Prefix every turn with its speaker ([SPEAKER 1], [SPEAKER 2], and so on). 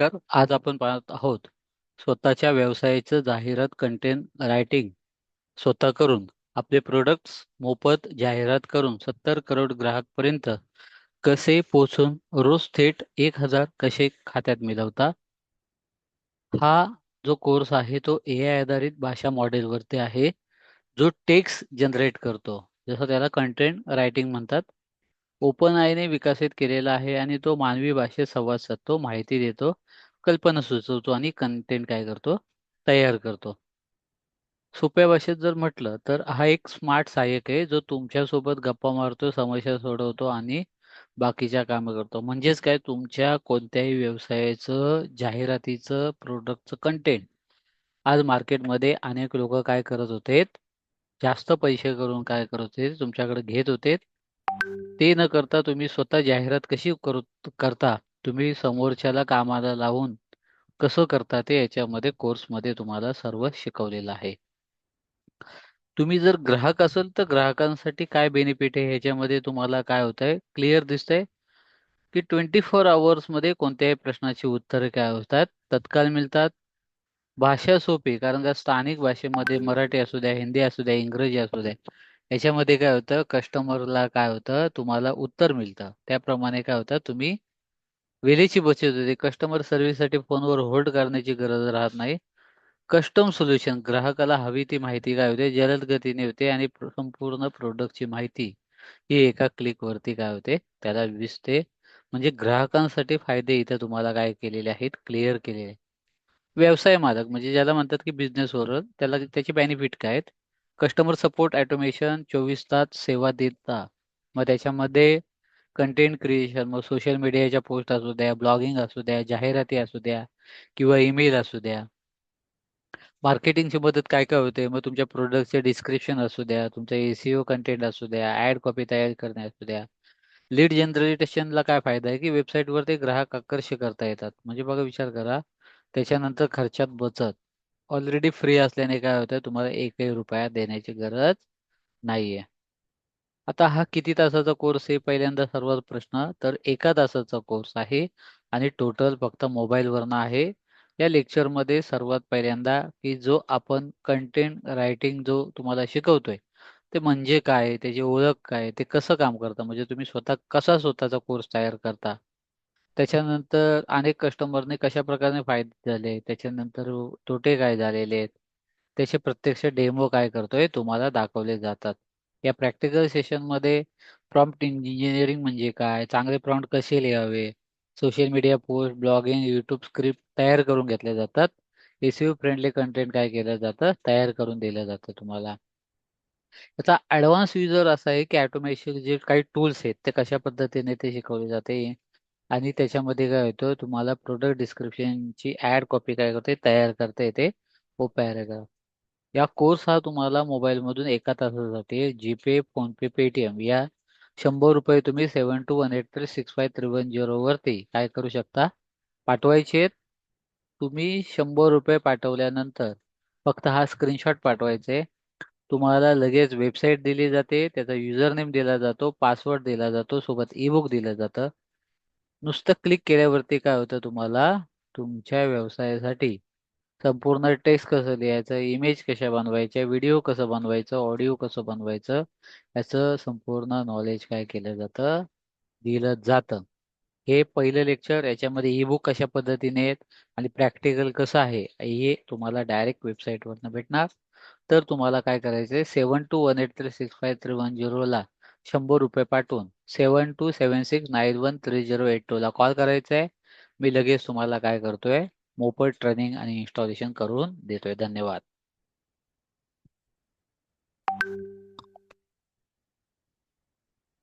[SPEAKER 1] नमस्कार आज आपण पाहत आहोत स्वतःच्या व्यवसायाचं जाहिरात कंटेंट रायटिंग स्वतः करून आपले प्रोडक्ट्स मोफत जाहिरात करून सत्तर करोड ग्राहकपर्यंत कसे पोहोचून रोज थेट एक हजार कसे खात्यात मिळवता? हा जो कोर्स आहे तो ए आय आधारित भाषा मॉडेलवरती आहे जो टेक्स्ट जनरेट करतो. जसं त्याला कंटेंट रायटिंग म्हणतात ओपन आयने विकसित केलेला आहे आणि तो मानवी भाषेत संवाद साधतो माहिती देतो कल्पना सुचवतो आणि कंटेंट काय करतो? तयार करतो. सोप्या भाषेत जर म्हटलं तर हा एक स्मार्ट सहाय्यक आहे जो तुमच्यासोबत गप्पा मारतो समस्या सोडवतो आणि बाकीच्या कामं करतो. म्हणजेच काय? तुमच्या कोणत्याही व्यवसायाचं जाहिरातीचं प्रोडक्टचं कंटेंट आज मार्केटमध्ये अनेक लोक काय करत होते जास्त पैसे करून काय करत होते तुमच्याकडे घेत होते ते न करता तुम्ही स्वतः जाहिरात कशी करू करता? तुम्ही समोरच्याला कामाला लावून कसं करता ते याच्यामध्ये कोर्समध्ये तुम्हाला सर्व शिकवलेलं आहे. तुम्ही जर ग्राहक असेल तर ग्राहकांसाठी काय बेनिफिट आहे? ह्याच्यामध्ये तुम्हाला काय होत आहे क्लिअर दिसतंय की ट्वेंटी फोरमध्ये कोणत्याही प्रश्नाची उत्तरे काय होतात? तत्काळ मिळतात. भाषा सोपी कारण का स्थानिक भाषेमध्ये मराठी असू द्या हिंदी असू द्या इंग्रजी असू द्या याच्यामध्ये काय होतं? कस्टमरला काय होतं? तुम्हाला उत्तर मिळतं. त्याप्रमाणे काय होतं? तुम्ही वेळेची बचत होते. कस्टमर सर्व्हिससाठी फोनवर होल्ड करण्याची गरज राहत नाही. कस्टम सोल्युशन ग्राहकाला हवी ती माहिती काय होते? जलद गतीने होते आणि संपूर्ण प्रोडक्टची माहिती ही एका क्लिक वरती काय होते? त्याला दिसते. म्हणजे ग्राहकांसाठी फायदे इथं तुम्हाला काय केलेले आहेत? क्लिअर केलेले. व्यवसाय मालक म्हणजे ज्याला म्हणतात की बिझनेस ओनर त्याला त्याचे बेनिफिट काय आहेत? कस्टमर सपोर्ट ऑटोमेशन चोवीस तास सेवा देता. मग त्याच्यामध्ये कंटेंट क्रिएशन मग सोशल मीडियाच्या पोस्ट असू द्या ब्लॉगिंग असू द्या जाहिराती असू द्या किंवा ईमेल असू द्या. मार्केटिंगची मदत काय काय होते? मग तुमच्या प्रोडक्टचे डिस्क्रिप्शन असू द्या तुमचं एसीओ कंटेंट असू द्या ऍड कॉपी तयार करणे असू द्या. लीड जनरेशनला काय फायदा आहे की वेबसाईटवर ते ग्राहक आकर्षित करता येतात. म्हणजे बघा विचार करा त्याच्यानंतर खर्चात बचत. ऑलरेडी फ्री असल्याने काय होतं तुम्हाला एकही रुपया देण्याची गरज नाहीये. आता हा किती तासाचा कोर्स आहे? पहिल्यांदा सर्वात प्रश्न तर एका तासाचा कोर्स आहे आणि टोटल फक्त मोबाईलवरनं आहे. या लेक्चरमध्ये सर्वात पहिल्यांदा की जो आपण कंटेंट रायटिंग जो तुम्हाला शिकवतोय ते म्हणजे काय त्याची ओळख काय ते कसं काम करता? म्हणजे तुम्ही स्वतः कसा स्वतःचा कोर्स तयार करता? त्याच्यानंतर अनेक कस्टमरने कशा प्रकारे फायदे झाले? त्याच्यानंतर तोटे काय झालेले आहेत? त्याचे प्रत्यक्ष डेमो काय करतोय तुम्हाला दाखवले जातात. या प्रॅक्टिकल सेशनमध्ये प्रॉम्प्ट इंजिनिअरिंग म्हणजे काय? चांगले प्रॉम्प्ट कसे लिहावे? Social media post blogging YouTube script तयार करून घेतले जातात. एसीओ फ्रेंडली कंटेंट काय केलं जातं? तयार करून दिलं जातं तुम्हाला. याचा ऍडव्हान्स युजर असा आहे की ऑटोमेशन जे काही टूल्स आहेत ते कशा पद्धतीने ते शिकवले जाते? आणि त्याच्यामध्ये काय होतं तुम्हाला प्रोडक्ट डिस्क्रिप्शनची ऍड कॉपी काय करते तयार करता येते वो पॅराग्राफ या कोर्स हा तुम्हाला मोबाईलमधून एका तासासाठी जीपे फोनपे पेटीएम या शंभर रुपये तुम्ही seven two one eight three six five three one zero वरती काय करू शकता? पाठवायचे तुम्ही शंभर रुपये पाठवल्यानंतर फक्त हा स्क्रीनशॉट पाठवायचे. तुम्हाला लगेच वेबसाईट दिली जाते त्याचा युजर नेम दिला जातो पासवर्ड दिला जातो सोबत ई बुक दिलं जातं. नुसतं क्लिक केल्यावरती काय होतं तुम्हाला? तुमच्या व्यवसायासाठी संपूर्ण टेक्स्ट कसं लिहायचं इमेज कशा बनवायच्या व्हिडिओ कसं बनवायचं ऑडिओ कसं बनवायचं याचं संपूर्ण नॉलेज काय केलं जातं? दिलं जातं. हे पहिलं लेक्चर याच्यामध्ये ई बुक कशा पद्धतीने आहेत आणि प्रॅक्टिकल कसं आहे हे तुम्हाला डायरेक्ट वेबसाईटवरनं भेटणार. तर तुम्हाला काय करायचंय? Seven two one eight three six five three one झिरोला शंभर रुपये पाठवून seven two seven six nine one three zero eight टूला call करायचा आहे मी लगेच तुम्हाला काय करतोय मोफत ट्रेनिंग आणि इन्स्टॉलेशन करून देतोय. धन्यवाद.